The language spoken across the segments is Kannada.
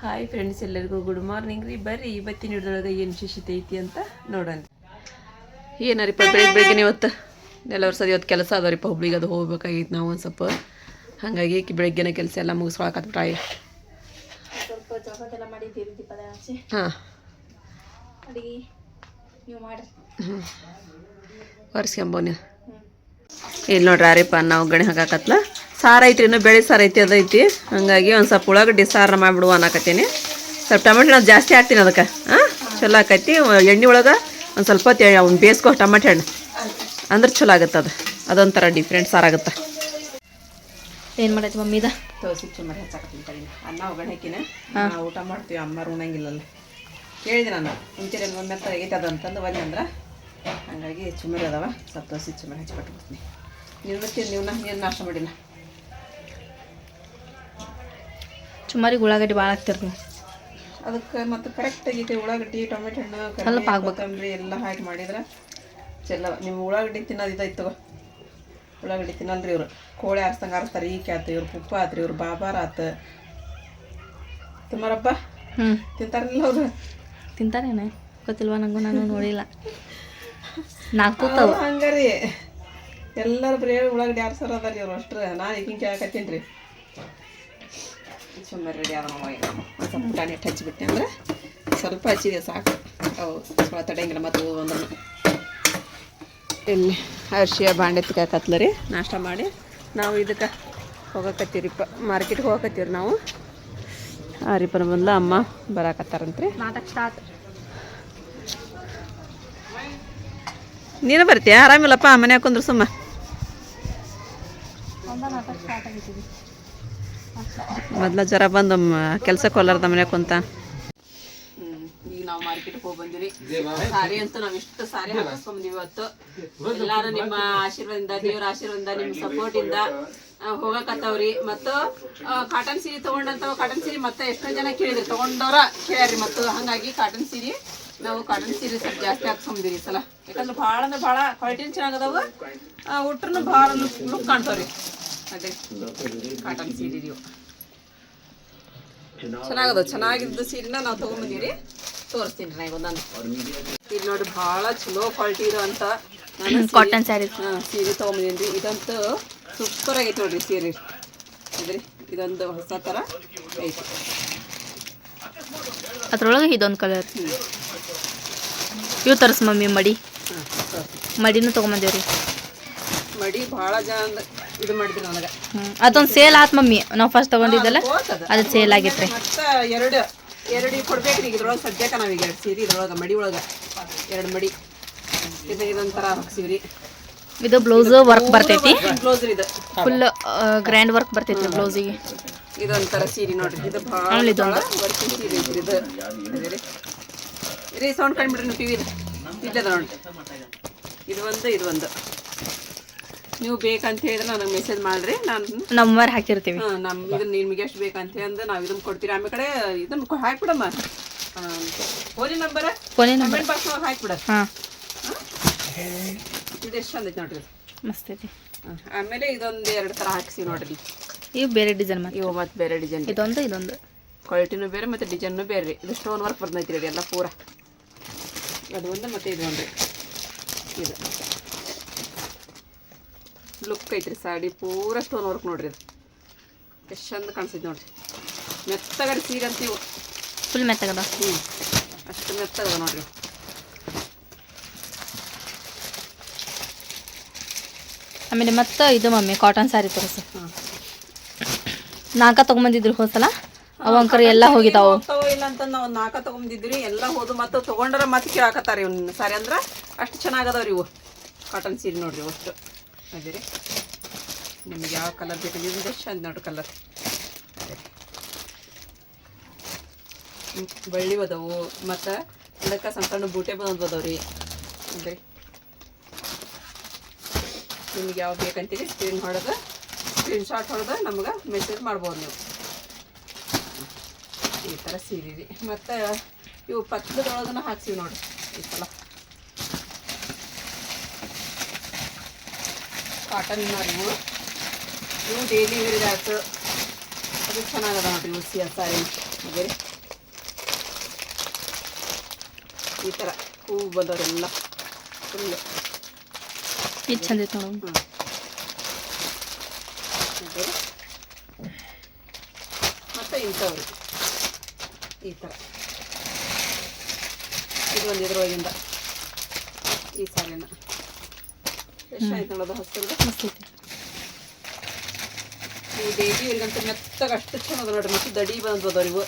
ಹಾಯ್ ಫ್ರೆಂಡ್ಸ್ ಎಲ್ಲರಿಗೂ ಗುಡ್ ಮಾರ್ನಿಂಗ್ ರೀ. ಬರ್ರಿ ಇವತ್ತಿನ ಹಿಡ್ದೊಳಗೆ ಏನು ವಿಶೇಷತೆ ಐತಿ ಅಂತ ನೋಡೋಣ ಏನಾರಿಪ್ಪ ಬೆಳಿಗ್ಗೆ ಬೆಳಿಗ್ಗೆ ಇವತ್ತು ಎಲ್ಲ ಸರಿ ಇವತ್ತು ಕೆಲಸ ಅದಾವ್ರಿಪ್ಪ ಹುಬ್ಳಿಗೆ ಅದು ಹೋಗ್ಬೇಕಾಗಿತ್ತು ನಾವು ಒಂದು ಸ್ವಲ್ಪ. ಹಾಗಾಗಿ ಈಕಿ ಬೆಳಿಗ್ಗೆನೇ ಕೆಲಸ ಎಲ್ಲ ಆಚೆ ಹಾಂ. ಒರೆಸ್ಕೊಂಬೋನಿ ಇಲ್ಲಿ ನೋಡ್ರಿ ಆರಿಪ್ಪ ನಾವು ಗಣಿ ಹಾಕಾಕತ್ಲ. ಸಾರು ಐತ್ರಿ ಇನ್ನೂ ಬೆಳೆ ಸಾರು ಐತಿ ಅದೈತಿ ಹಂಗಾಗಿ ಒಂದು ಸ್ವಲ್ಪ ಉಳ್ಳಾಗಡ್ಡಿ ಸಾರನ್ನ ಮಾಡಿಬಿಡುವ ಅನ್ನಕತ್ತೀನಿ. ಸ್ವಲ್ಪ ಟೊಮೆಟೊ ನಾನು ಜಾಸ್ತಿ ಹಾಕ್ತೀನಿ ಅದಕ್ಕೆ. ಹಾಂ ಚಲೋ ಆಕೈತಿ. ಎಣ್ಣೆ ಒಳಗೆ ಒಂದು ಸ್ವಲ್ಪ ಹೊತ್ತು ಅವ್ನು ಬೇಯಿಸ್ಕೋ ಟೊಮೆಟೊ ಹಣ್ಣು. ಅಂದ್ರೆ ಚಲೋ ಆಗುತ್ತೆ ಅದು. ಅದೊಂಥರ ಡಿಫ್ರೆಂಟ್ ಸಾರು ಆಗುತ್ತೆ. ಏನು ಮಾಡೈತಿ ಮಮ್ಮಿದ ತೋಸಿ ಚುಮ್ಮರಿ ಹಚ್ಚಾಕತ್ತೀನಿ ಕಡಿಮೆ ಅನ್ನ ಒಗ್ಗರಣೆ ಹಾಕಿನ. ನಾವು ಊಟ ಮಾಡ್ತೀವಿ ಅಮ್ಮ ಉಣಂಗಿಲ್ಲಲ್ಲ ಕೇಳಿದೆ ನಾನು. ಮುಂಚೆ ಮಮ್ಮಿ ಅಂತ ಆಗೈತೆ ಅದಂತಂದು ಬಂದೆ ಅಂದ್ರೆ. ಹಾಗಾಗಿ ಚುಮ್ಮರಿ ಅದಾವ. ಸ್ವಲ್ಪ ತೋಸಿ ಚುಮ್ಮರಿ ಹಚ್ಕೊಟ್ಟು ಬರ್ತೀನಿ ನೀವು ಮತ್ತೆ ನೀವು ಏನು ನಾಷ್ಟ ಮಾಡಿಲ್ಲ? ಚುಮ್ಮಾರಿಗೆ ಉಳ್ಳಾಗಡ್ಡಿ ಭಾಳ ಹಾಕ್ತಿರಿ ನೀವು ಅದಕ್ಕೆ ಮತ್ತು ಕರೆಕ್ಟಾಗಿ ಉಳ್ಳಾಗಡ್ಡಿ ಟೊಮೆಟೊ ಹಣ್ಣು ಸ್ವಲ್ಪ ಕರಿಬೇವು, ಹಾಕ್ಬೇಕು. ಕೊತ್ತಂಬರಿ ಎಲ್ಲ ಹಾಕಿ ಮಾಡಿದ್ರೆ ಚೆಲ್ಲ ನಿಮ್ಮ ಉಳ್ಳಾಗಡ್ಡಿ ತಿನ್ನೋದು ಇದೈತೆ ಉಳ್ಳಾಗಡ್ಡಿ ತಿನ್ನಲ್ರಿ ಇವರು. ಕೋಳಿ ಆರಿಸ್ದಂಗೆ ಆರಿಸ್ತಾರೆ ಈಕೆ ಆತು ಇವ್ರು ಪುಪ್ಪ ಆತ್ರಿ ಇವ್ರು ಬಾಬಾರ ಆತು. ತುಮಾರಪ್ಪ ಹ್ಞೂ ತಿಂತಾರಲ್ಲ ಅವ್ರು? ತಿಂತಾರೇನೆ? ಗೊತ್ತಿಲ್ವ ನಂಗೂ ನಾನು ನೋಡಿಲ್ಲ. ನಾಲ್ಕು ಹಂಗಾರಿ ಎಲ್ಲರೂ ಬರೀ ಉಳ್ಳಾಗಡ್ಡಿ ಆರಿಸೋರು ಅದಾರ ಇವ್ರು ಅಷ್ಟ್ರ. ನಾನು ಈಗಿನ ಕೇಳಕತ್ತೀನಿ ರೀ. ಸುಮ್ಮನೆ ರೆಡಿ ಆದ ನಾವು ಈಗ. ಒಂದು ಸ್ವಲ್ಪ ಪುಟಾಣಿ ಹಿಟ್ಟು ಹಚ್ಚಿಬಿಟ್ಟೆ ಅಂದ್ರೆ ಸ್ವಲ್ಪ ಹಚ್ಚಿದೆ ಸಾಕು. ಅವು ಸ್ವಲ್ಪ ತಡೆಯಂಗಿಲ್ಲ ಮತ್ತು ಅಂದ್ರೆ ಇಲ್ಲಿ ಅರ್ಶಿಯ ಬಾಂಡೆ ಕತ್ಲ ರೀ ನಾಷ್ಟ ಮಾಡಿ ನಾವು ಇದಕ್ಕೆ ಹೋಗಕತ್ತೀರಿಪ್ಪ ಮಾರ್ಕೆಟ್ಗೆ ಹೋಗಕತ್ತೀರಿ ನಾವು. ಆ ರೀಪನ ಬಂದ್ಲ ಅಮ್ಮ ಬರಾಕತ್ತಾರಂತ್ರಿ. ನಾಟಕ ಸ್ಟಾರ್ಟ್ ನೀನು ಬರ್ತೀಯ? ಆರಾಮಿಲ್ಲಪ್ಪ ಮನೆ ಹಾಕೊಂಡ್ರು ಸುಮ್ಮ ನಾಟಕ ಸ್ಟಾರ್ಟ್ ಆಗಿದ್ದೀವಿ. ಮೊದ್ಲ ಜರ ಬಂದು ಕೆಲ್ಸಕ್ಕೆ ಹೋಲಾರ್ದ ಮನೆ ಕುಂತ. ಈಗ ನಾವು ಮಾರ್ಕೆಟ್ಗೆ ಹೋಗಿ ಅಂತೂ ನಾವು ಇಷ್ಟು ಇವತ್ತು. ನಿಮ್ಮ ದೇವ್ರ ನಿಮ್ಮ ಸಪೋರ್ಟಿಂದ ಹೋಗಕತ್ತವ್ರಿ. ಮತ್ತು ಕಾಟನ್ ಸೀರೆ ತಗೊಂಡಂತವ ಕಾಟನ್ ಸೀರೆ ಮತ್ತೆ ಎಷ್ಟೊಂದ್ ಜನ ಕೇಳಿದ್ರಿ. ತಗೊಂಡವ್ರ ಕೇಳ್ರಿ ಮತ್ತು ಹಂಗಾಗಿ ಕಾಟನ್ ಸೀರೆ, ನಾವು ಕಾಟನ್ ಸೀರೆ ಸ್ವಲ್ಪ ಜಾಸ್ತಿ ಹಾಕ್ಸ್ಕೊಂಡಿರಿ ಈ ಸಲ. ಯಾಕಂದ್ರೆ ಭಾಳ ಅಂದ್ರೆ ಭಾಳ ಕ್ವಾಲಿಟಿನ ಚೆನ್ನಾಗದಾವ ಉಟ್ರು ಭಾಳ ಲುಕ್ ಲುಕ್ ಕಾಣ್ತಾವ್ರಿ. ಅದೇ. ಕಾಟನ್ ಸೀರೆ ಇವು ಚೆನ್ನಾಗದ ಚೆನ್ನಾಗಿದ್ದು ಸೀರೆನ ನಾವು ತೊಗೊಂಬಂದಿವ್ರಿ. ತೋರಿಸ್ತೀನಿ ರೀ ಒಂದೊಂದು ಇದು ನೋಡಿ ಭಾಳ ಚಲೋ ಕ್ವಾಲಿಟಿ ಇರೋ ಅಂತ ಕಾಟನ್ ಸ್ಯಾರಿ ಹಾಂ ಸೀರೆ ತೊಗೊಂಬಂದೀನಿ ರೀ ಇದಂತೂ ಸೂಪರ್ ಆಗೈತೆ ನೋಡ್ರಿ ಸೀರೆ. ಇದ್ರಿ ಇದೊಂದು ಹೊಸ ಥರ ಐತಿ. ಅದ್ರೊಳಗೆ ಇದೊಂದು ಕಲರ್ ಇವು ತರಿಸ್ ಮಮ್ಮಿ ಮಡಿ. ಮಡಿನೂ ತೊಗೊಂಬಂದೇವ್ರಿ. ಮಡಿ ಭಾಳ ಜನ ಅಂದ್- ಇದು ಮಾಡಿದ್ರು ನನಗೆ ಅದೊಂದು ಸೇಲ್ ಆತ್ ಮಮ್ಮಿ. ನಾವು ಫಸ್ಟ್ ತಗೊಂಡಿದ್ದಲ್ಲ. ಅದು ಸೇಲ್ ಆಗಿತ್ತೆ ಮತ್ತೆ ಎರಡು ಎರಡು ಕೊಡ್ಬೇಕು ಈಗ ಇದ್ರೊಳಗೆ ಸದ್ಯಕ್ಕೆ ನಾವೀಗ ಎರಡು ಸೀರೆ ಇದ್ರೊಳಗೆ ಮಡಿ ಒಳಗೆ. ಎರಡು ಮಡಿ. ಇದು ಇದೊಂಥರ ಹಾಕ್ಸಿವ್ರಿ ಇದು ಬ್ಲೌಸ್ ವರ್ಕ್ ಬರ್ತೈತಿ. ಬ್ಲೌಸ್ ಇದು. ಫುಲ್ ಗ್ರ್ಯಾಂಡ್ ವರ್ಕ್ ಬರ್ತೈತಿ ಬ್ಲೌಸಿಗೆ ಇದೊಂಥರ ಸೀರೆ ನೋಡ್ರಿ. ಇದು ಭಾಳ. ವರ್ಕಿಂಗ್ ಸೀರೆ ಐತ್ರಿ ಇದು. ರೀ ಸೌಂಡ್ ಕಂಡ್ಬಿಡ್ರಿ ನೀವು ಟಿವಿದು ಇಲ್ಲದ ನೋಡ್ರಿ. ಇದು ಒಂದು ಇದು ಒಂದು. ನೀವು ಬೇಕಂತ ಹೇಳಿದ್ರೆ ನನಗೆ ಮೆಸೇಜ್ ಮಾಡ್ರಿ. ನಾನು ನಂಬರ್ ಹಾಕಿರ್ತೀವಿ. ಹಾಂ ನಮ್ಮ ಇದನ್ನ ನಿಮ್ಗೆ ಎಷ್ಟು ಬೇಕಂತ ಹೇಳಿದ್ರೆ ನಾವು ಇದನ್ನ ಕೊಡ್ತೀರಿ. ಆಮೇಲೆ ಕಡೆ ಇದನ್ನ ಹಾಕ್ಬಿಡಮ್ಮ. Phone number phone number box ಒಳಗೆ ಹಾಕ್ಬಿಡ. ಹಾಂ. ಇದು ಎಷ್ಟು ಚಂದ ಐತೆ ನೋಡ್ರಿ. ಮಸ್ತ್ ಐತಿ. ಆಮೇಲೆ ಇದೊಂದು ಎರಡು ಥರ ಹಾಕ್ಸಿ ನೋಡ್ರಿ. ಇವು ಬೇರೆ ಡಿಸೈನ್ ಮತ್ತೆ ಇವು ಮತ್ತೆ ಬೇರೆ ಡಿಸೈನ್ ಇದೊಂದು ಇದೊಂದು. ಕ್ವಾಲಿಟಿನೂ ಬೇರೆ ಮತ್ತು ಡಿಸೈನು ಬೇರೆ. ರೀ ಇದು ಸ್ಟೋನ್ ವರ್ಕ್ ಬರ್ತೈತಿ ರೀ ಎಲ್ಲ ಪೂರ. ಅದು ಒಂದು ಮತ್ತು ಇದು ಒಂದು ಇದು. ಲುಕ್ ಐತ್ರಿ ಸಾಡಿ ಪೂರ ಸ್ಟೋನ್ ವರ್ಕ್ ನೋಡ್ರಿ ಅದು ಎಷ್ಟು ಚಂದ ಕಾಣಿಸ್ತೈತಿ ನೋಡ್ರಿ. ಮೆತ್ತಗರಿ ಸೀರೆ ಅಂತ ಫುಲ್ ಮೆತ್ತಗದ? ಹ್ಞೂ ಅಷ್ಟು ಮೆತ್ತಗದ ನೋಡ್ರಿ. ಆಮೇಲೆ ಮತ್ತೆ ಇದು ಮಮ್ಮಿ ಕಾಟನ್ ಸ್ಯಾರಿ ತೋರಿಸ. ನಾಲ್ಕ ತೊಗೊಂಬಂದಿದ್ರು ಹೋದ್ಸಲ? ಅವಂಕರ್ ಎಲ್ಲ ಹೋಗಿದಾವು. ಹೋಗ್ತಾವೋ ಇಲ್ಲ ಅಂತ ನಾವು ನಾಕ ನಾಲ್ಕ ತೊಗೊಂಡಿದ್ರಿ ಎಲ್ಲ ಹೋದು ಮತ್ತೆ ತಗೊಂಡ್ರ ಮತ್ತೆ ಕೇಳಾಕತ್ತಾರ ಇವ್ನ ಸಾರಿ ಅಂದ್ರೆ. ಅಷ್ಟು ಚೆನ್ನಾಗದವ್ರಿ ಇವು. ಕಾಟನ್ ಸೀರೆ ನೋಡ್ರಿ ಅಷ್ಟು. ಅದೇ ನಿಮಗೆ ಯಾವ ಕಲರ್ ಬೇಕು ನಿಮ್ದು ಚಂದ ನೋಡ್ರಿ ಕಲರ್ ಬಳ್ಳಿ ಅದಾವು ಮತ್ತು ಅದಕ್ಕೆ ಸಣ್ಣ ಸಣ್ಣ ಬೂಟೆ ಬಂದು ರೀ. ಅದೇ ನಿಮ್ಗೆ ಯಾವ ಬೇಕಂತೀರಿ ಸ್ಕ್ರೀನ್ ಹೊಡೆದು ಸ್ಕ್ರೀನ್ ಶಾಟ್ ಹೊಡೆದು ನಮ್ಗೆ ಮೆಸೇಜ್ ಮಾಡ್ಬೋದು ನೀವು. ಈ ಥರ ಸೀರೆ ರೀ. ಮತ್ತು ಇವು ಪತ್ಲದೊಳಗನ ಹಾಕ್ಸಿವಿ ನೋಡಿರಿ ಈ ಸಲ. ಕಾಟನ್ ಇವು ಇವು ಡೈಲಿ ವೇರ್ ಆಯ್ತು ಅದು ಚೆನ್ನಾಗದ ನೋಡ್ರಿ ಇವು ಸಿ ಸಾರಿ ಅದೇ ರೀ. ಈ ಥರ ಹೂವು ಬಂದವರೆಲ್ಲ ಫುಲ್ ಇದು ಚಂದ ಐತೆ ನೋಡು ಹ್ಞೂ ಅದೇ ರೀ. ಮತ್ತು ಇಂಥವ್ರು ಈ ಥರ ಇದು ಒಂದು ಇದ್ರೊಳಗಿಂದ ಈ ಸಾಲಿನ ನೋಡೋದು ಈ ಇವ್ರಿಗಂತ ಮೆತ್ತಗೆ ಅಷ್ಟು ಚಂದ ಅದ ನೋಡ್ರಿ ಮತ್ತು ದಡಿ ಬಂದದ ಇವು.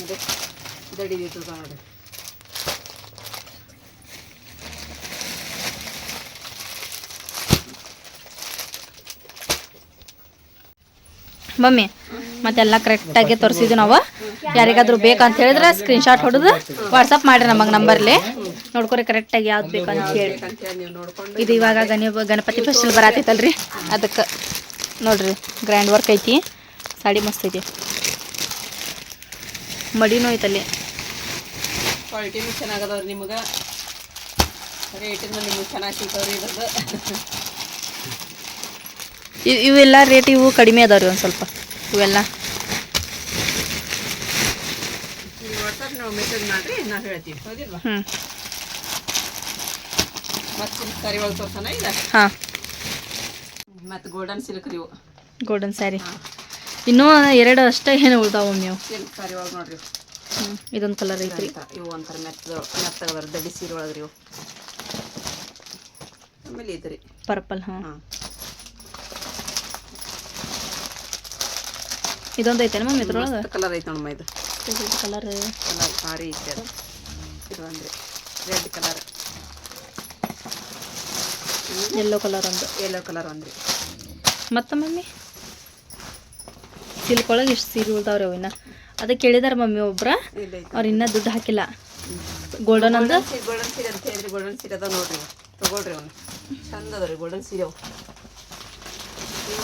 ಅದೇ ದಡಿ ಇರ್ತದ ನೋಡ್ರಿ. ಮಮ್ಮಿ ಮತ್ತೆಲ್ಲ ಕರೆಕ್ಟಾಗಿ ತೋರಿಸಿದ್ವಿ ನಾವು. ಯಾರಿಗಾದ್ರೂ ಬೇಕಂತ ಹೇಳಿದ್ರೆ ಸ್ಕ್ರೀನ್ಶಾಟ್ ಹೊಡೆದು ವಾಟ್ಸಪ್ ಮಾಡ್ರಿ ನಮಗೆ ನಂಬರ್ಲಿ ನೋಡ್ಕೊರಿ ಕರೆಕ್ಟಾಗಿ ಯಾವ್ದು ಬೇಕು ಅಂತ ಹೇಳಿ. ಇದು ಇವಾಗ ಗಣ ಗಣಪತಿ ಫೆಸ್ಟಿವಲ್ ಬರತೈತಲ್ರಿ? ಅದಕ್ಕೆ ನೋಡ್ರಿ ಗ್ರ್ಯಾಂಡ್ ವರ್ಕ್ ಐತಿ. ಸಾಡಿ ಮಸ್ತ್ ಐತಿ. ಮಡಿನೂ ಐತಲ್ಲಿ ಕ್ವಾಲಿಟಿನೂ ಚೆನ್ನಾಗದವ್ರಿ ನಿಮಗೆ. ರೇಟಿಂದ ನಿಮಗೆ ಚೆನ್ನಾಗಿ ಸಿಗ್ತಾವ್ರಿ ಇದ್ರದ್ದು. ಇವ್- ಇವೆಲ್ಲ ರೇಟ್ ಇವು ಕಡಿಮೆ ಅದಾವ್ರಿ ಒಂದು ಸ್ವಲ್ಪ. ಇವೆಲ್ಲ. ನೀವು ವಾಟ್ಸಪ್ ನಾವು ಮೆಸೇಜ್ ಮಾಡಿರಿ ನಾವು ಹೇಳ್ತೀವಿ ಹೌದಿಲ್ವಾ ಹ್ಞೂ ಮತ್ತು ಸರಿ ಒಳಗೆ ತೋರ್ಸೋಣ ಇಲ್ಲ? ಹಾಂ. ಮತ್ತು ಗೋಲ್ಡನ್ ಸಿಲ್ಕ್ ರೀ ಗೋಲ್ಡನ್ ಸ್ಯಾರಿ ಇನ್ನೂ ಎರಡು ಅಷ್ಟೇ ಏನು ಉಳ್ದಾವ ನೀವು ಸಿಲ್ಕ್ ಸಾರಿ ಒಳಗೆ ನೋಡ್ರಿ. ಹ್ಞೂ ಇದೊಂದು ಕಲರ್ ಐತ್ರಿ. ಇವು ಒಂಥರ ಮೆತ್ತದ ಮೆತ್ತಗದಾರ ದಡಿ ಸೀರೆ ಒಳಗೆ ಇವು ಆಮೇಲೆ ಇದು ರೀ. ಪರ್ಪಲ್ ಹಾಂ. ಹಾಂ. ಇದೊಂದು ಐತೆ ಮಮ್ಮಿ ಇದ್ರೊಳಗೆ? ಕಲರ್ ಐತೆ ನೋಡಮ್ಮ ಇದು. ಕಲರ್ ಕಲರ್ ಭಾರಿ ಐತೆ ಅದು. ಇದು ಅಂದ್ರೆ ರೆಡ್ ಕಲರ್ ಯೆಲ್ಲೋ ಕಲರ್ ಒಂದು. ಎಲ್ಲೋ ಕಲರ್ ಒಂದು ಮತ್ತೆ ಮಮ್ಮಿ? ಸಿಲ್ಕ್ ಒಳಗೆ ಎಷ್ಟು ಸೀರೆ ಉಳ್ದಾವ್ರಿ ಅವು ಇನ್ನ? ಅದಕ್ಕೆ ಕೇಳಿದಾರ ಮಮ್ಮಿ ಒಬ್ರ. ಅವ್ರು ಇನ್ನೂ ದುಡ್ಡು ಹಾಕಿಲ್ಲ. ಗೋಲ್ಡನ್ ಅಂದ? ಗೋಲ್ಡನ್ ಸೀರೆ ಅಂತ ಹೇಳಿದ್ರಿ. ಗೋಲ್ಡನ್ ಸೀರೆ ಅದಾವ ನೋಡ್ರಿ. ತಗೊಳ್ರಿ ಅವನು ಚಂದ ಅದ ರೀ ಗೋಲ್ಡನ್ ಸೀರೆ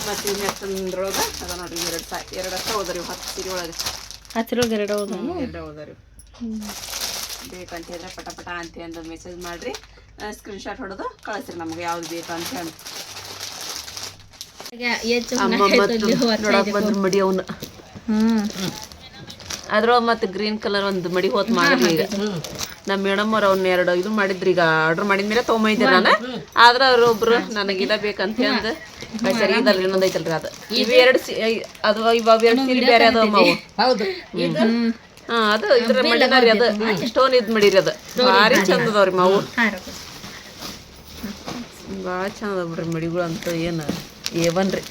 ಮತ್ತು ಮೆತ್ತಂದ್ರೊಳಗೆ ಅದ ನೋಡ್ರಿ ಎರಡು ಸಾ ಎರಡು ಅಷ್ಟ ಹೋದ್ರಿ ಇವು ಹತ್ತು ಸೀರೆ ಒಳಗೆ. ಹತ್ತಿರೊಳಗೆ ಎರಡು ಹೋದ ಎರಡು ರೀ ಬೇಕಂತ ಹೇಳಿದ್ರೆ ಪಟ ಪಟ ಅಂತ ಮೆಸೇಜ್ ಮಾಡಿರಿ. ಸ್ಕ್ರೀನ್ಶಾಟ್ ಹೊಡೆದು ಕಳಿಸ್ರಿ ನಮ್ಗೆ ಯಾವ್ದು ಬೇಕು ಅಂತ ಹೇಳಿ. ನೋಡಕ್ ಬಂದ್ರು ಮಡಿ ಅವ್ನ. ಹ್ಞೂ ಅದ್ರೊಳಗೆ ಮತ್ತೆ ಗ್ರೀನ್ ಕಲರ್ ಒಂದು ಮಡಿ ಹೋತ್ ಮಾಡಿದ್ರಿ ಈಗ. ನಮ್ಮ ಮೇಡಮ್ ಅವ್ರ ಅವ್ನ ಎರಡು ಇದು ಮಾಡಿದ್ರಿ ಈಗ ಆರ್ಡರ್ ಮಾಡಿದ ಮೇಲೆ ತೊಗೊಂಬೈದ್ರಿ ನಾನು. ಆದ್ರೆ ಅವ್ರು ಒಬ್ರು ನನಗೆ ಇದ ಬೇಕಂತ ಅಂದ್ ಸರಿ ಇದಲ್ರಿ ಇನ್ನೊಂದ್ ಐತಲ್ರಿ ಅದು. ಇವು ಎರಡು ಅದು ಇವಾಗ ಎರಡು ಸೀರೆ ಬೇರೆ ಅದಾವ ಮಾವು. ಹೌದು. ಇದು ಹಾ ಅದು ಇದ್ರ ಮಡಿದಾರಿ ಅದು. ಸ್ಟೋನ್ ಇದ್ ಮಡಿರಿ ಅದು ಭಾರಿ ಚಂದ ಅದಾವ್ರಿ ಮಾವು ಭಾಳ ಚಂದ ಅದಾವ ಬಿಡ್ರಿ ಮಡಿಗಳು ಅಂತ ಏನು ಏವನ್ರಿ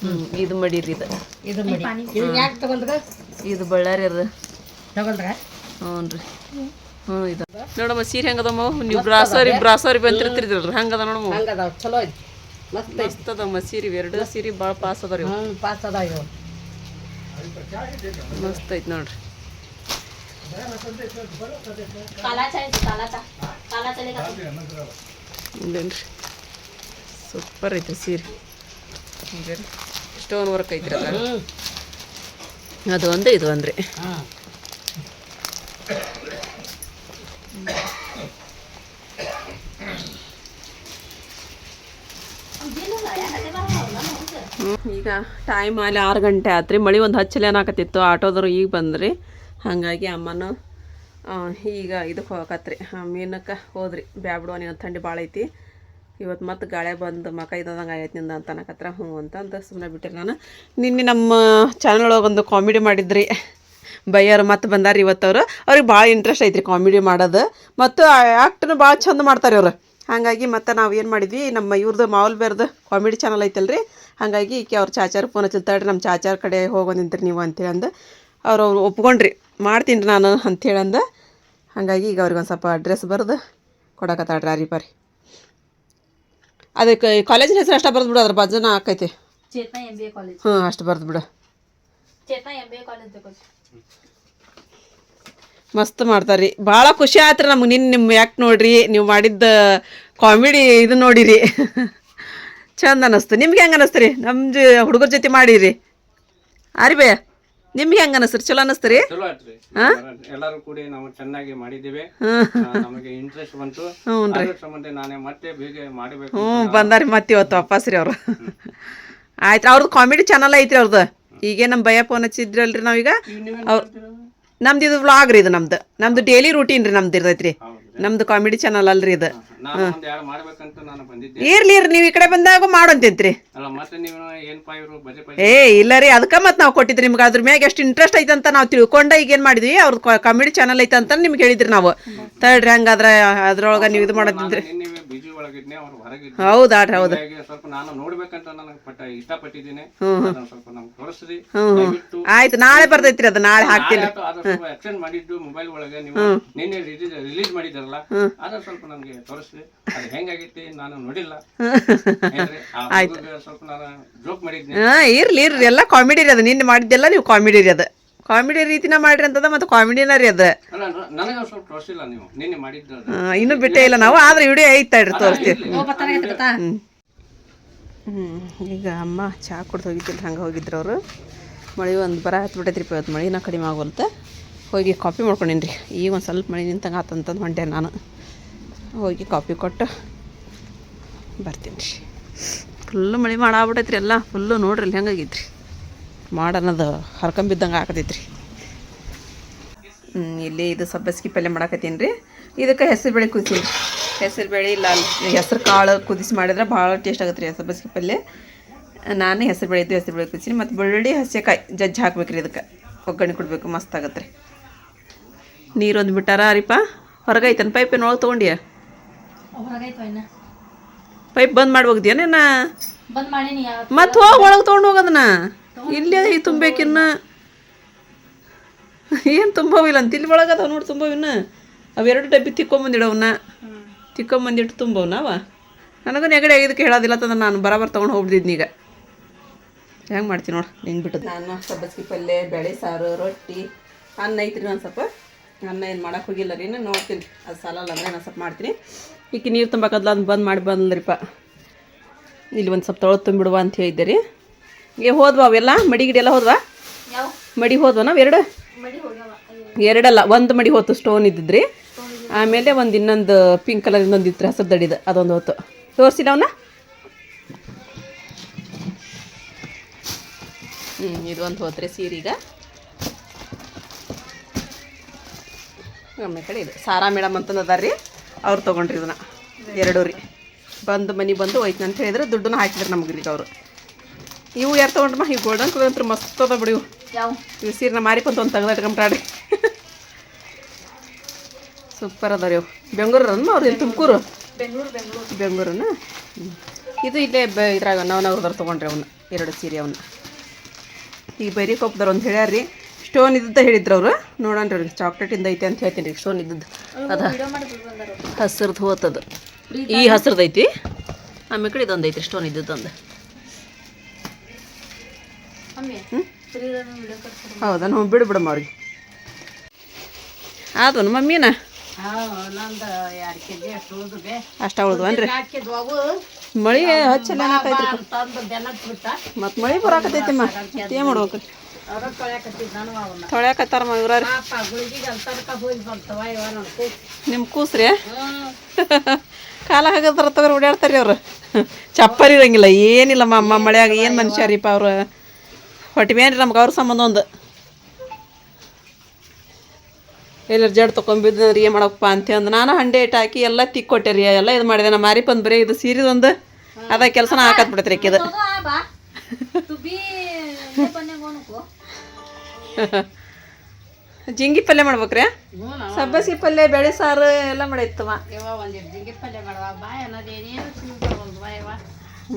ಹ್ಞೂ ಇದು ಮಡಿರಿ ಇದು. ಇದು ಮಡಿ. ಇದು ಯಾಕೆ ತಗೊಂಡ್ರ ಇದು ಬಳ್ಳಾರಿ ಅದು. ತಗೊಂಡ್ರ ಹ್ಞೂ ರೀ ಹ್ಞೂ ಇದು. ನೋಡಮ್ಮ ಸೀರೆ ಹೆಂಗದಮ್ಮ? ನೀವು ಬ್ರಾಸರಿ ಬ್ರಾಸರಿ ಬಂತಿರ್ತಿರಿದ್ರಲ್ರಿ ಹಂಗದ ನೋಡಮ್ಮ ಚಲೋ ಐತಿ. ಮಸ್ತ್ ಮಸ್ತ್ ಅದಮ್ಮ ಸೀರೆ ಎರಡು ಸೀರೆ ಭಾಳ ಪಾಸ್ ಅದ ರೀ ಪಾಸ್ ಅದ ಮಸ್ತ್ ಐತಿ ನೋಡ್ರಿ. ಇಲ್ಲೇನ್ರಿ? ಸೂಪರ್ ಐತ್ರಿ ಸೀರೆ. ಹಂಗಾರಿ ಸ್ಟೋನ್ ವರ್ಕ್ ಐತ್ರಿ ಅದ ಅದು ಒಂದು, ಇದು ಒಂದ್ರಿ ಈಗ ಟೈಮ್ ಅಲ್ಲಿ ಆರು ಗಂಟೆ ಆತ್ರಿ. ಮಳೆ ಒಂದು ಹಚ್ಚಲೇನಾಕತಿತ್ತು ಆಟೋದವ್ರು ಈಗ ಬಂದ್ರಿ. ಹಾಗಾಗಿ ಅಮ್ಮನ ಈಗ ಇದಕ್ಕೆ ಹೋಗಕತ್ರಿ. ಮೀನಕ್ಕೆ ಹೋದ್ರಿ. ಬ್ಯಾಬಿಡು ನೀನು ಥಂಡಿ ಭಾಳ ಐತಿ. ಇವತ್ತು ಮತ್ತೆ ಗಾಳಿ ಬಂದು ಮಕ ಇದ್ದಂಗೆ ಆಯ್ತು ನಿಂದ ಅಂತ ಅನ್ನಕತ್ರ ಹ್ಞೂ ಅಂತಂದು ಸುಮ್ಮನೆ ಬಿಟ್ಟಿರಿ ನಾನು. ನಿನ್ನೆ ನಮ್ಮ ಚಾನಲ್ ಒಳಗೆ ಒಂದು ಕಾಮಿಡಿ ಮಾಡಿದ್ರಿ. ಬೈಯರು ಮತ್ತೆ ಬಂದಾರ ಇವತ್ತವರು ಅವ್ರಿಗೆ ಭಾಳ ಇಂಟ್ರೆಸ್ಟ್ ಐತ್ರಿ ಕಾಮಿಡಿ ಮಾಡೋದು. ಮತ್ತು ಆ್ಯಕ್ಟನ್ನು ಭಾಳ ಚಂದ ಮಾಡ್ತಾರೆ ಅವರು. ಹಾಗಾಗಿ ಮತ್ತು ನಾವು ಏನು ಮಾಡಿದ್ವಿ, ನಮ್ಮ ಇವ್ರದ್ದು ಮಾವಲ್ ಬೇರ್ದು ಕಾಮಿಡಿ ಚಾನಲ್ ಐತಲ್ರಿ. ಹಾಗಾಗಿ ಈಕೆ ಅವ್ರ ಚಾಚಾರ ಫೋನ್ ರೀ ನಮ್ಮ ಚಾಚಾರ ಕಡೆ ಹೋಗೋ ನಿಂತ್ರಿ ನೀವು ಅಂತೇಳಿ ಅಂದು. ಅವ್ರು ಅವ್ರು ಒಪ್ಕೊಂಡ್ರಿ ಮಾಡ್ತೀನಿ ರೀ ನಾನು ಅಂದ ಹಾಗಾಗಿ ಈಗ ಅವ್ರಿಗೆ ಒಂದು ಸ್ವಲ್ಪ ಅಡ್ರೆಸ್ ಬರೆದು ಕೊಡಕತ್ತಾಳ್ರಿ ಅರಿ ಬರ್ರಿ. ಅದಕ್ಕೆ ಕಾಲೇಜಿನ ಹೆಸರು ಅಷ್ಟೇ ಬರ್ದು ಬಿಡು ಅದ್ರ ಬಾಜುನ ಆಕೈತಿ ಹ್ಞೂ ಅಷ್ಟು ಬರ್ದು ಬಿಡು. ಮಸ್ತ್ ಮಾಡ್ತಾರೆ. ರೀ ಭಾಳ ಖುಷಿ ಆಯ್ತು ರೀ ನಮ್ಗೆ ನಿನ್ನ ನಿಮ್ಮ ಯಾಕೆ ನೋಡ್ರಿ? ನೀವು ಮಾಡಿದ್ದ ಕಾಮಿಡಿ ಇದು ನೋಡಿರಿ. ಚಂದ ಅನ್ನಿಸ್ತು ನಿಮ್ಗೆ ಹೆಂಗೆ ಅನ್ನಿಸ್ತು ರೀ? ನಮ್ಮ ಜ ಹುಡುಗರ ಜೊತೆ ಮಾಡಿರಿ. ಅರಿಬೇ ನಿಮ್ಗೆ ಹೆಂಗ ಅನಸ್ರಿ ಚಲೋ ಅನ್ನಿಸ್ತು ರೀ. ಚಲೋ ಆಯ್ತ್ರಿ ಎಲ್ಲರೂ ಕೂಡಿ ನಾವು ಚೆನ್ನಾಗಿ ಮಾಡಿದ್ದೀವಿ. ನಮಗೆ ಇಂಟ್ರೆಸ್ಟ್ ಬಂತು. ಅದ್ರ ಸಂಬಂಧ ನಾನೇ ಮತ್ತೆ ಬೇಗ ಮಾಡಬೇಕು ಹ್ಞೂ ಬಂದಾರಿ ಮತ್ತೆ ಇವತ್ತು ವಾಪಸ್ ರೀ ಅವ್ರು. ಆಯ್ತು ಅವ್ರದ್ದು ಕಾಮಿಡಿ ಚಾನಲ್ ಐತ್ರಿ ಅವ್ರದ್ದು. ಈಗೇ ನಮ್ಮ ಭಯ ಫೋನ್ ಹಚ್ಚಿದ್ರಲ್ರಿ ನಾವೀಗ. ಅವ್ರು ನಮ್ದು ಇದು ವ್ಲಾಗ್ ರೀ ಇದು ನಮ್ದು. ನಮ್ದು ಡೈಲಿ ರೂಟೀನ್ ರೀ ನಮ್ದು ಇರ್ತೈತ್ರಿ ನಮ್ದು ಕಾಮಿಡಿ ಚಾನಲ್ ಅಲ್ರಿ ಇದು. ನಾನು ಒಂದ್ ಎರಡು ಮಾಡ್ಬೇಕಂತ ನಾನು ಬಂದಿದ್ದೆ ಇರ್ಲಿ ಇರ್ಲಿ ನೀವು ಈ ಕಡೆ ಬಂದಾಗ ಮಾಡಂತಂತ್ರಿ ಅಲ್ಲ ಮತ್ತೆ ನೀವು ಏನಪ್ಪಾ ಇವರು ಬಜೆ ಬಜೆ ಏ ಇಲ್ಲ ರೀ ಅದಕ್ಕೆ ಮತ್ತೆ ನಾವು ಕೊಟ್ಟಿದ್ರಿ. ನಿಮ್ಗೆ ಅದ್ರ ಮ್ಯಾಗ ಎಷ್ಟು ಇಂಟ್ರೆಸ್ಟ್ ಐತೆ ಅಂತ ನಾವು ತಿಳ್ಕೊಂಡ ಈಗ ಏನು ಮಾಡಿದ್ವಿ ಅವ್ರ ಕಾಮಿಡಿ ಚಾನಲ್ ಐತೆ ಅಂತ ನಿಮ್ಗೆ ಹೇಳಿದ್ರಿ ನಾವು. ತಡ್ರಿ ಹಂಗಾದ್ರೆ ಅದ್ರೊಳಗೆ ನೀವು ಇದು ಬಿಜಿ ಒಳಗಿದ್ನೆ ಅವ್ರು ಹೊರಗಿದ್ದೆ ಹೌದಾಡ್ರಿ ಹೌದು. ಹಾಗಾಗಿ ಸ್ವಲ್ಪ ನಾನು ನೋಡ್ಬೇಕಂತ ನನಗೆ ಪಟ್ಟ ಇಷ್ಟಪಟ್ಟಿದ್ದೀನಿ. ಅದನ್ನ ಸ್ವಲ್ಪ ನಮ್ಗೆ ತೋರಿಸ್ರಿ. ಹ್ಮ್ ಹ್ಮ್. ದಯವಿಟ್ಟು ಆಯ್ತು ನಾಳೆ ಬರ್ತೈತ್ರಿ ಅದು ನಾಳೆ ಹಾಕ್ತೀನಿ. ಅದು ಸ್ವಲ್ಪ ಎಕ್ಸ್ಟೆಂಡ್ ಮಾಡಿದ್ದು ಮೊಬೈಲ್ ಒಳಗೆ ನೀವು ನಿನ್ನೆ ರಿಲೀಸ್ ಮಾಡಿದಾರಲ್ಲ ಅದ ಸ್ವಲ್ಪ ನಮ್ಗೆ ತೋರಿಸ್ರಿ ಅದು ಹೆಂಗಾಗೈತಿ ನಾನು ನೋಡಿಲ್ಲ. ಏನ್ರಿ? ಆ ಹುಡುಗ ಸ್ವಲ್ಪ ನಾನು ಜೋಕ್ ಮಾಡಿದ್ನಿ. ಹಾ ಇರ್ಲಿ ಇರ್ಲಿ. ಎಲ್ಲ ಕಾಮಿಡಿ ರೀ ಅದು. ನಿನ್ನೆ ಮಾಡಿದ್ದೆಲ್ಲ ನೀವು ಕಾಮಿಡಿ ರೀ ಅದು. ಕಾಮಿಡಿ ರೀತಿನ ಮಾಡ್ರಿ ಅಂತದ ಮತ್ತೆ ಕಾಮಿಡಿನ ರೀ ಅದು. ಅಲ್ಲ ನ- ನನಗೆ ಸ್ವಲ್ಪ ತೋರಿಸಿಲ್ಲ ನೀವು. ನಿನ್ನೆ ಮಾಡಿದ್ದು ಅದು. ಇನ್ನೂ ಬಿಟ್ಟೇ ಇಲ್ಲ ನಾವು. ಆದ್ರೆ ವಿಡಿಯೋ ಐತ್ ತಡ್ರಿ ತೋರಿಸ್ತೀವಿ. ಹ್ಞೂ ಈಗ ಅಮ್ಮ ಚಹಾ ಕುಡ್ದು ಹೋಗಿದ್ದಿಲ್ಲ ಹಂಗೆ ಹೋಗಿದ್ರು ಅವರು. ಮಳೆ ಒಂದು ಬರ ಹತ್ಬಿಟ್ಟೈತ್ರಿ ಇವತ್ತು. ಮಳಿನ ಕಡಿಮೆ ಆಗೋಲ್ತ. ಹೋಗಿ ಕಾಫಿ ಮಾಡ್ಕೊಂಡೀನಿ ರೀ ಈಗ ಒಂದು ಸ್ವಲ್ಪ ಮಳೆ ನಿಂತಂಗೆ ಆತಂತಂದು ಹೊಂಟೆ ನಾನು. ಹೋಗಿ ಕಾಫಿ ಕೊಟ್ಟು ಬರ್ತೀನಿ ರೀ ಫುಲ್ಲು ಮಳೆ ಮಾಡಾಗ್ಬಿಟ್ಟೈತ್ರಿ ಎಲ್ಲ. ಫುಲ್ಲು ನೋಡ್ರಿ ಇಲ್ಲಿ ಹೆಂಗಾಗೈತ್ರಿ. ಮಾಡನ್ನೋದು ಹರ್ಕೊಂಬಿದ್ದಂಗೆ ಆಕತೈತ್ರಿ ರೀ ಇಲ್ಲಿ ಇದು ಸಬ್ಬಸ್ಗಿ ಪಲ್ಯ ಮಾಡಾಕತ್ತೀನಿ ರೀ ಇದಕ್ಕೆ ಹೆಸರು ಬೇಳೆ ಕುದಿಸಿ ಹೆಸರು ಬೇಳೆ ಇಲ್ಲ, ಹೆಸರು ಕಾಳು ಕುದಿಸಿ ಮಾಡಿದ್ರೆ ಭಾಳ ಟೇಸ್ಟ್ ಆಗುತ್ತೆ ರೀ ಸಬ್ಬಸ್ಗಿ ಪಲ್ಯ. ನಾನು ಹೆಸರು ಬೇಳೆ ಇದ್ದು ಹೆಸರು ಬೇಳೆ ಕುದಿಸಿ ಮತ್ತು ಬೆಳ್ಳುಳ್ಳಿ, ಹಸಿಕಾಯಿ ಜಜ್ಜಿ ಹಾಕ್ಬೇಕು ರೀ ಇದಕ್ಕೆ. ಒಗ್ಗರಣೆ ಕೊಡಬೇಕು, ಮಸ್ತ್ ಆಗತ್ತೆ ರೀ ನೀರೊಂದು ಬಿಟ್ಟಾರ ರೀಪ ಹೊರಗೈತನ ಪೈಪಿನ ಒಳಗೆ ತೊಗೊಂಡಿಯ? ಪೈಪ್ ಬಂದ್ ಮಾಡಿ ಮತ್ ಬಂದ್ ಮಾಡೀನಿ ಯಾವ ಮತ್ತೆ ಹೋಗಿ ಒಳಗೆ ತೊಗೊಂಡು ಹೋಗೋದನ್ನ ಇಲ್ಲೇ ಈ ತುಂಬೇಕಿನ್ನ ಏನು ತುಂಬವಿಲ್ಲ ಅಂತ. ಇಲ್ಲಿ ಒಳಗೆ ಅದಾವ ನೋಡಿ ತುಂಬವಿನ್ನ ಅವೆರಡು ಡಬ್ಬಿ ತಿಕ್ಕೊಂಬಂದಿಡವನ್ನ ತಿಕ್ಕೊಂಬಂದಿಟ್ಟು ತುಂಬವನ ಅವ ನನಗೂ ನೆಗಡಿ ಆಗಿದ್ದಕ್ಕೆ ಹೇಳೋದಿಲ್ಲ ಅಂತಂದ್ರೆ ನಾನು ಬರಾಬರ್ ತೊಗೊಂಡು ಹೋಗ್ಬಿಟ್ಟಿದ್ನಿ ಈಗ. ಹೆಂಗೆ ಮಾಡ್ತೀನಿ ನೋಡಿ ನಿಂಗೆ ಬಿಟ್ಟು ನಾನು ಸಬ್ಬಸ್ಗಿ ಪಲ್ಯ ಬೇಳೆ ಸಾರು ರೊಟ್ಟಿ ಅನ್ನ ಐತ್ರಿ ನಾನು ಸ್ವಲ್ಪ. ಅನ್ನ ಏನು ಮಾಡೋಕೆ ಹೋಗಿಲ್ಲ ರೀ ನಾನು ನೋಡ್ತೀನಿ. ಅದು ಸಾಲಲ್ಲ ಅಂದರೆ ನಾನು ಸ್ವಲ್ಪ ಮಾಡ್ತೀನಿ. ಈಕೆ ನೀರು ತುಂಬಕದ್ಲ ಅದನ್ನ ಬಂದ್ ಮಾಡಿ ಬಂದ್ರಿಪ್ಪ ಇಲ್ಲಿ ಒಂದು ಸ್ವಲ್ಪ ತೊಳೆದು ತುಂಬಿಡುವ ಅಂತ ಹೇಳಿದ್ದೆ ರೀ. ಈಗ ಹೋದ್ವಾ ಅವೆಲ್ಲ ಮಡಿ ಗಿಡ ಎಲ್ಲ ಹೋದ್ವಾ? ಮಡಿ ಹೋದ್ವ ನಾವು ಎರಡು? ಎರಡಲ್ಲ ಒಂದು ಮಡಿ ಹೋತು ಸ್ಟೋನ್ ಇದ್ದಿದ್ರಿ. ಆಮೇಲೆ ಒಂದು ಇನ್ನೊಂದು ಪಿಂಕ್ ಕಲರ್ ಇನ್ನೊಂದು ಇತ್ತು ಹಸಿರು ದಡಿದ ಅದೊಂದು ಹೊತ್ತು ತೋರಿಸಿಲ್ಲ ಅವನ್ನ ಹ್ಞೂ ಇದು ಒಂದು ಹೋತ್ರಿ ಸೀರೆಗ. ನಮ್ಮ ಕಡೆ ಇದು. ಸಾರಾ ಮೇಡಮ್ ಅಂತಂದು ಅದಾರ ರೀ ಅವ್ರು ತೊಗೊಂಡ್ರಿ ಇದನ್ನ. ಎರಡು ರೀ. ಬಂದು ಮನೆ ಬಂದು ಹೋಯ್ತು ಅಂತ ಹೇಳಿದ್ರೆ ದುಡ್ಡನ್ನ ಹಾಕಿದ್ರು ನಮ್ಗೆ ರೀ ಅವರು. ಇವು ಯಾರು ತೊಗೊಂಡ್ರಮ್ಮ? ಈ ಗೋಲ್ಡನ್ ಕಲರ್ ಅಂತ ಮಸ್ತ್ ಅದ ಬಿಡಿ ಇವು. ಸೀರೆ ಇವು ಸೀರೆನ ಮಾರಿಕೊಂತ ಒಂದು ತೆಗ್ದು ಇಟ್ಕೊಂಬ್ರಾಡ್ರಿ ಸೂಪರ್ ಅದ ಇವು. ಬೆಂಗಳೂರು ಅನ್ಮ ಅವ್ರು ಇಲ್ಲಿ ತುಮಕೂರು? ಬೆಂಗಳೂರು ಬೆಂಗಳೂರು. ಬೆಂಗಳೂರನ್ನ ಇದು ಇಲ್ಲೇ ಬ ಇದ್ರಾಗ ನಾವು ತೊಗೊಂಡ್ರಿ ಅವನ್ನ ಎರಡು ಸೀರೆ ಅವನ್ನ ಈಗ ಬೈರಿ ಕೊಪ್ಪದವ್ರು ಒಂದು ಹೇಳ್ಯಾರ ರೀ ಸ್ಟೋನ್ ಇದ್ದ ಹೇಳಿದ್ರು ಅವರು. ನೋಡೋಣ ರೀ ಚಾಕ್ಲೇಟಿಂದ ಐತೆ ಅಂತ ಹೇಳ್ತೀನಿ ರೀ ಸ್ಟೋನ್ ಇದ್ದದ್ದು. ಅದ ಹಸ್ರದ್ದು ಹೋತದು. ಈ ಹಸ್ರದ್ದು ಐತಿ. ಆಮೇಲೆ ಕಡೆ ಇದೊಂದು ಐತಿ ಸ್ಟೋನ್ ಇದ್ದದ್ದೊಂದು ಒಂದು. ಹೌದಾ ನಾವು ಬಿಡು ಬಿಡಮ್ಮ ಅವ್ರಿಗೆ. ಆದನು ಮಮ್ಮಿನ? ಅಷ್ಟು ಉಳಿದ್ವೆ ಅಷ್ಟ ಉಳ್ದವನ್ರಿ. ಮಳಿ ಹಚ್ಚಲ್ಲ ಮತ್ತೆ ಮತ್ತು ಮಳಿ ಬರಾಕತೈತಿ ಏನು ಮಾಡ್ಬೇಕು ತೊಳ್ಯಾಕತ್ತಾರ ಇವ್ರ ನಿಮ್ ಕೂಸ್ರಿ? ಕಾಲ ಹಾಗದ್ರ ತಗೋರಿ ಓಡಾಡ್ತಾರೆ ಅವ್ರು. ಚಪ್ಪರ್ ಇರಂಗಿಲ್ಲ ಏನಿಲ್ಲ ಅಮ್ಮ ಮಳೆಯಾಗ ಏನು ಮನುಷ್ಯರಿಪ್ಪ ಅವ್ರು. ಹೊಟ್ಟಿಮೇನ್ರಿ ನಮ್ಗೆ ಅವ್ರ ಸಂಬಂಧ ಒಂದು. ಎಲ್ಲರ ಜಡ್ ತೊಗೊಂಬಿದ್ರಿ ಏನು ಮಾಡಪ್ಪ ಅಂತಂದು. ನಾನು ಹಂಡೆ ಇಟ್ಟು ಹಾಕಿ ಎಲ್ಲ ತಿಕ್ಕೊಟ್ಟೆ ರೀ ಎಲ್ಲ ಇದು ಮಾಡಿದೆ. ನಮ್ಮ ಮಾರಿ ಬಂದು ಬರೀ ಇದು ಸೀರೆದೊಂದು ಅದ ಕೆಲಸನ ಹಾಕತ್ ಬಿಡತ್ರಿ ಆಕಿದು ಜಿಂಗಿ ಪಲ್ಯ ಮಾಡ್ಬೇಕ್ರಿ? ಸಬ್ಬಸಿ ಪಲ್ಯ ಬೇಳೆ ಸಾರು ಎಲ್ಲ ಮಾಡೈತವ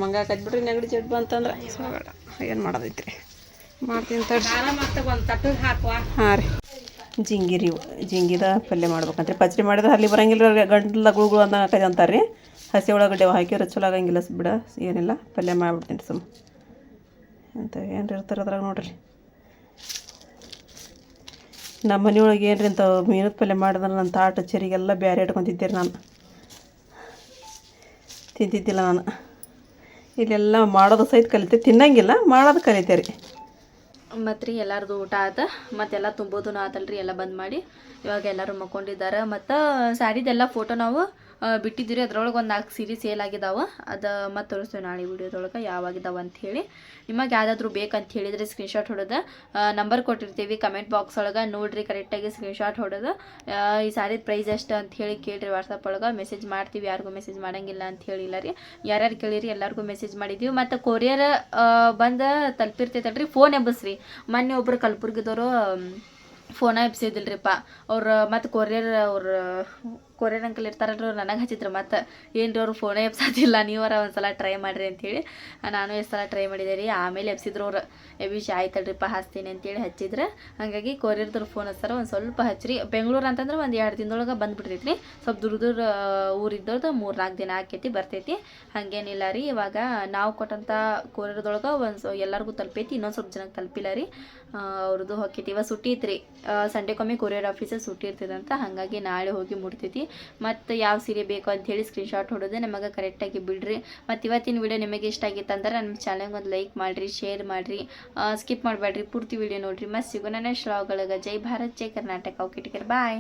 ಮಂಗ ಬಿಡ್ರಿ ನೆಗಡಿ ಜಡ್ಬು ಬಂತಂದ್ರೆ ಸೋಗಡ ಏನು ಮಾಡೋದೈತ್ರಿ? ಮಾಡ್ತೀನಿ ತಡ್ರಿ. ಹಾಂ ರೀ. ಜಿಂಗಿ ರೀ ಇವು. ಜಿಂಗಿದ ಪಲ್ಯ ಮಾಡ್ಬೇಕಂತ್ರಿ. ಪಚ್ಡಿ ಮಾಡಿದ್ರೆ ಅಲ್ಲಿ ಬರಂಗಿಲ್ಲ ಗಂಟಲ ಗುಳುಗುಳು ಅಂತ ಹಾಕಿ ಅಂತಾರೆ ರೀ ಹಸಿ ಒಳಗಡ್ಡೆ ಹಾಕಿದ್ರೆ ಚಲೋ ಆಗಂಗಿಲ್ಲ ಬಿಡ ಏನಿಲ್ಲ. ಪಲ್ಯ ಮಾಡ್ಬಿಡ್ತೀನಿ ಸುಮ್ಮ ಅಂತ ಏನು ಇರ್ತಾರೆ ಅದ್ರಾಗ ನೋಡ್ರಿ. ನಮ್ಮ ಮನೆಯೊಳಗೆ ಏನ್ರಿ ಅಂತ ಮೀನದ ಪಲ್ಯ ಮಾಡಿದ್ರೆ ನನ್ನ ತಾಟ ಚರಿಗೆಲ್ಲ ಬೇರೆ ಇಟ್ಕೊತಿದ್ದೀರಿ ನಾನು. ತಿಂತಿದ್ದಿಲ್ಲ ನಾನು. ಇಲ್ಲೆಲ್ಲ ಮಾಡೋದು ಸಹಿತ ಕಲಿತೆ, ತಿನ್ನಂಗಿಲ್ಲ, ಮಾಡೋದು ಕಲಿತೆ ರೀ. ಮತ್ತು ರೀ, ಎಲ್ಲಾರ್ದು ಊಟ ಆತ ಮತ್ತೆಲ್ಲ ತುಂಬೋದು ಆತಲ್ರಿ, ಎಲ್ಲ ಬಂದ್ ಮಾಡಿ. ಇವಾಗ ಎಲ್ಲರೂ ಮಕ್ಕೊಂಡಿದ್ದಾರೆ. ಮತ್ತು ಸ್ಯಾರಿದೆಲ್ಲ ಫೋಟೋ ನಾವು ಬಿಟ್ಟಿದ್ದೀರಿ. ಅದರೊಳಗೆ ಒಂದು ನಾಲ್ಕು ಸೀರೆ ಸೇಲ್ ಆಗಿದಾವೆ. ಅದು ಮತ್ತೆ ತೋರಿಸ್ತೇವೆ ನಾಳೆ ವಿಡಿಯೋದೊಳಗೆ ಅಂತ ಅಂಥೇಳಿ ನಿಮಗೆ ಯಾವುದಾದ್ರೂ ಬೇಕಂತ ಹೇಳಿದರೆ ಸ್ಕ್ರೀನ್ಶಾಟ್ ಹೊಡೋದು. ನಂಬರ್ ಕೊಟ್ಟಿರ್ತೀವಿ ಕಮೆಂಟ್ ಬಾಕ್ಸ್ ಒಳಗೆ. ನೋಡಿರಿ ಕರೆಕ್ಟಾಗಿ ಸ್ಕ್ರೀನ್ಶಾಟ್ ಹೊಡೋದು. ಈ ಸಾರಿದ ಪ್ರೈಸ್ ಎಷ್ಟು ಅಂತ ಹೇಳಿ ಕೇಳಿರಿ ವಾಟ್ಸಪ್ ಒಳಗೆ. ಮೆಸೇಜ್ ಮಾಡ್ತೀವಿ. ಯಾರಿಗೂ ಮೆಸೇಜ್ ಮಾಡೋಂಗಿಲ್ಲ ಅಂತ ಹೇಳಿಲ್ಲ ರೀ. ಯಾರ್ಯಾರು ಕೇಳಿರಿ ಎಲ್ಲರಿಗೂ ಮೆಸೇಜ್ ಮಾಡಿದ್ದೀವಿ ಮತ್ತು ಕೊರಿಯರ್ ಬಂದು ತಲುಪಿರ್ತೈತಲ್ರಿ. ಫೋನ್ ಎಬ್ಬಸ್ರಿ. ಮೊನ್ನೆ ಒಬ್ಬರು ಕಲಬುರ್ಗಿದವರು ಫೋನ ಎಬ್ಸಿದಿಲ್ರಿಪ್ಪ ಅವ್ರು, ಮತ್ತು ಕೊರಿಯರ್ ಅವ್ರು ಕೊರಿಯರ್ ಅಂಕಲ್ ಇರ್ತಾರಲ್ರು, ನನಗೆ ಹಚ್ಚಿದ್ರು. ಮತ್ತು ಏನು ರೀ ಅವ್ರು ಫೋನೇ ಎಬ್ಸೋದಿಲ್ಲ ನೀವರ ಒಂದು ಸಲ ಟ್ರೈ ಮಾಡಿರಿ ಅಂತೇಳಿ ನಾನು ಎಷ್ಟು ಸಲ ಟ್ರೈ ಮಾಡಿದೆ ರೀ, ಆಮೇಲೆ ಎಬ್ಸಿದ್ರು ಅವ್ರು. ಎಬಿಶ್ ಆಯ್ತಲ್ರಿಪ್ಪ ಹಚ್ತೀನಿ ಅಂತೇಳಿ ಹಚ್ಚಿದ್ರೆ. ಹಾಗಾಗಿ ಕೊರಿಯರ್ದ್ರ ಫೋನ್ ಹಚ್ಚಾರ ಒಂದು ಸ್ವಲ್ಪ ಹಚ್ಚಿರಿ. ಬೆಂಗಳೂರು ಅಂತಂದ್ರೆ ಒಂದು ಎರಡು ದಿನದೊಳಗೆ ಬಂದುಬಿಡ್ತೈತಿ ಸ್ವಲ್ಪ ದೂರ ದೂರ ಊರಿದ್ದವ್ರದ್ದು ಮೂರು ನಾಲ್ಕು ದಿನ ಆಕೈತಿ ಬರ್ತೈತಿ. ಹಾಗೇನಿಲ್ಲ ರೀ, ಇವಾಗ ನಾವು ಕೊಟ್ಟಂಥ ಕೊರಿಯರ್ದೊಳಗೆ ಒಂದು ಎಲ್ಲರಿಗೂ ತಲುಪೈತಿ, ಇನ್ನೊಂದು ಸ್ವಲ್ಪ ಜನಕ್ಕೆ ತಲುಪಿಲ್ಲ ರೀ. ಅವ್ರದ್ದು ಹೊಕ್ಕೈತಿ ಇವಾಗ ಸುಟ್ಟಿ ಐತ್ರಿ. ಸಂಡೆಕೊಮ್ಮೆ ಕೊರಿಯರ್ ಆಫೀಸಲ್ಲಿ ಸುಟ್ಟಿ ಇರ್ತದಂತ ಹಾಗಾಗಿ ನಾಳೆ ಹೋಗಿ ಮುಟ್ತೈತಿ. ಮತ್ತು ಯಾವ ಸೀರೆ ಬೇಕು ಅಂತ ಹೇಳಿ ಸ್ಕ್ರೀನ್ಶಾಟ್ ಹೊಡೋದು ನಮಗೆ ಕರೆಕ್ಟಾಗಿ ಬಿಡ್ರಿ. ಮತ್ತು ಇವತ್ತಿನ ವಿಡಿಯೋ ನಿಮಗೆ ಇಷ್ಟ ಆಗಿತ್ತು ಅಂದ್ರೆ ನಮ್ಮ ಚಾನಲ್ಗೆ ಒಂದು ಲೈಕ್ ಮಾಡಿರಿ ಶೇರ್ ಮಾಡಿರಿ. ಸ್ಕಿಪ್ ಮಾಡಬೇಡ್ರಿ. ಪೂರ್ತಿ ವಿಡಿಯೋ ನೋಡಿರಿ. ಮತ್ತು ಸಿಗೋಣ ನೆಕ್ಸ್ಟ್ ಜೈ ಭಾರತ್ ಜೈ Karnataka. Okay take care bye